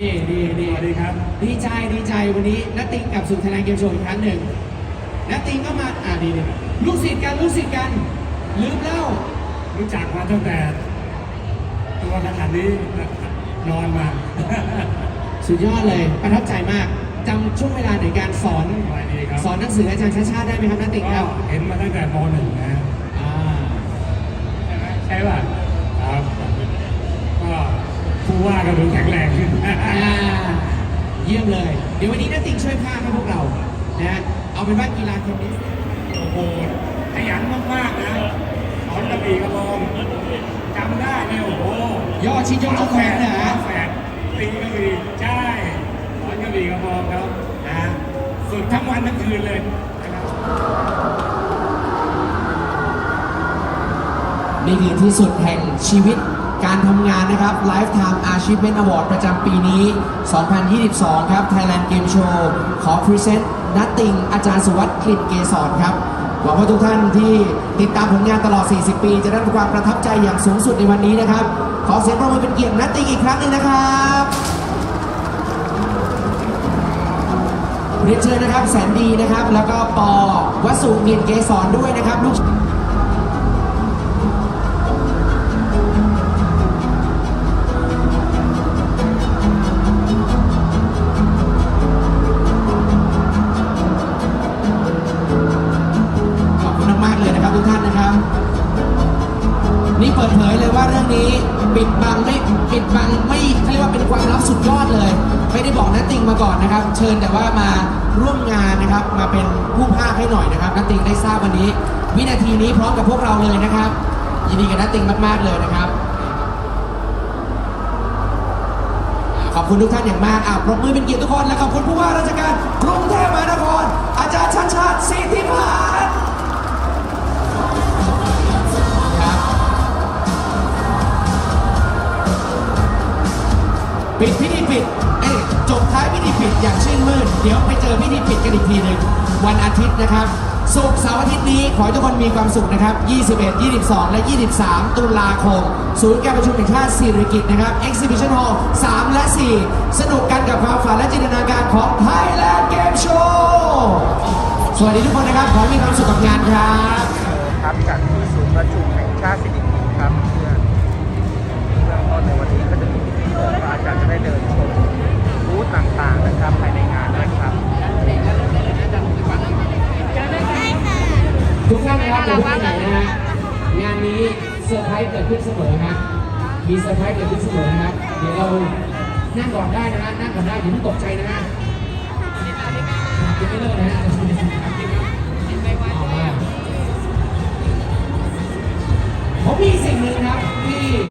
นี่นี่นี่สวัสดีครับดีใจดีใจวันนี้นัตติงกลับสู่ไทยแลนด์เกมโชว์อีกครั้งหนึ่งนัตติงก็มาอ่าดีดีลูกศิษย์กันลูกศิษย์กัน ลืมเล่ารู้จักมาตั้งแต่ ตัวขนาดนี้นอนมา สุดยอดเลยประทับใจมากจำช่วงเวลาในการสอนสวัสดีครับสอนหนังสืออาจารย์ชาติชาติได้ไหมครับนัตติงคก็รับเห็นมาตั้งแต่มหนึ่งนะอ่าใช่ไหมใช่ป่ะครับก็ผู้ว่าก็ดูแข็งแรงขึ้นอ่า เยี่ยมเลย เดี๋ยววันนี้นัตติงช่วยพากให้พวกเรานะฮะเอาเป็นว่ากีฬาเทนนิสโอ้โหขยันมากๆนะสอนกระบี่กระบองจำได้เนี่ยโอ้โหยอดชิดยกทุกแขนนะฮะแฝดตีกระบี่ใช่สอนกระบี่กระบองครับนะฝึกทั้งวันทั้งคืนเลยนะครับนี่คือที่สุดแห่งชีวิต การทำงานนะครับ Lifetime Achievement Award ประจำปีนี้ 2022 ครับ Thailand Game Show ขอพรีเซนต์นัตติงอาจารย์สุวัสดิ์กลิ่นเกษรครับ หวังว่าทุกท่านที่ติดตามผลงานตลอด 40 ปี จะได้รับความประทับใจอย่างสูงสุดในวันนี้นะครับ ขอเสียงปรบมือเป็นเกียรตินัตติงอีกครั้งหนึ่งนะครับเรียนเชิญนะครับแสนดีนะครับ แล้วก็ปอวสุเงียนเกษรด้วยนะครับลูก ปิดบังไม่ปิดบังไม่เขาเรียกว่าเป็นความลับสุดยอดเลย ไม่ได้บอกนัตติงมาก่อนนะครับ เชิญแต่ว่ามาร่วมงานนะครับ มาเป็นผู้ภาคให้หน่อยนะครับนัตติงได้ทราบวันนี้ วินาทีนี้พร้อมกับพวกเราเลยนะครับ ยินดีกับนัตติงมาก ๆ เลยนะครับ ขอบคุณทุกท่านอย่างมากอะปรบมือเป็นเกียรติทุกคนและขอบคุณผู้ว่าราชการกรุงเทพมหานคร อาจารย์ชัดชาติสิทธิพัฒน์ ปิดพิธีปิด เอ้ยจบท้ายพิธีปิดอย่างชื่นมื่น เดี๋ยวไปเจอพิธีปิดกันอีกทีหนึ่งวันอาทิตย์นะครับศุกร์เสาร์อาทิตย์นี้ขอให้ทุกคนมีความสุขนะครับ 21 22 และ 23 ตุลาคม ศูนย์การประชุมแห่งชาติสิริกิตนะครับ Exhibition Hall 3 และ 4 สนุกกันกับความฝันและจินตนาการของ Thailand Game Show สวัสดีทุกคนนะครับ ขอให้มีความสุขกับงานครับ ครับจากที่ศูนย์ประชุมแห่งชาติสิริกิตครับเพื่อเากเลนะฮะงานนี้เซอร์ไพรส์เกิดขึ้นเสมอฮะมีเซอร์ไพรส์เกิดขึ้นเสมอนะครับเดี๋ยวเรานั่งก่อนได้นะฮะนั่งก่อนได้อย่าเพิ่งตกใจนะฮะถามกันไม่เลิกนะฮะ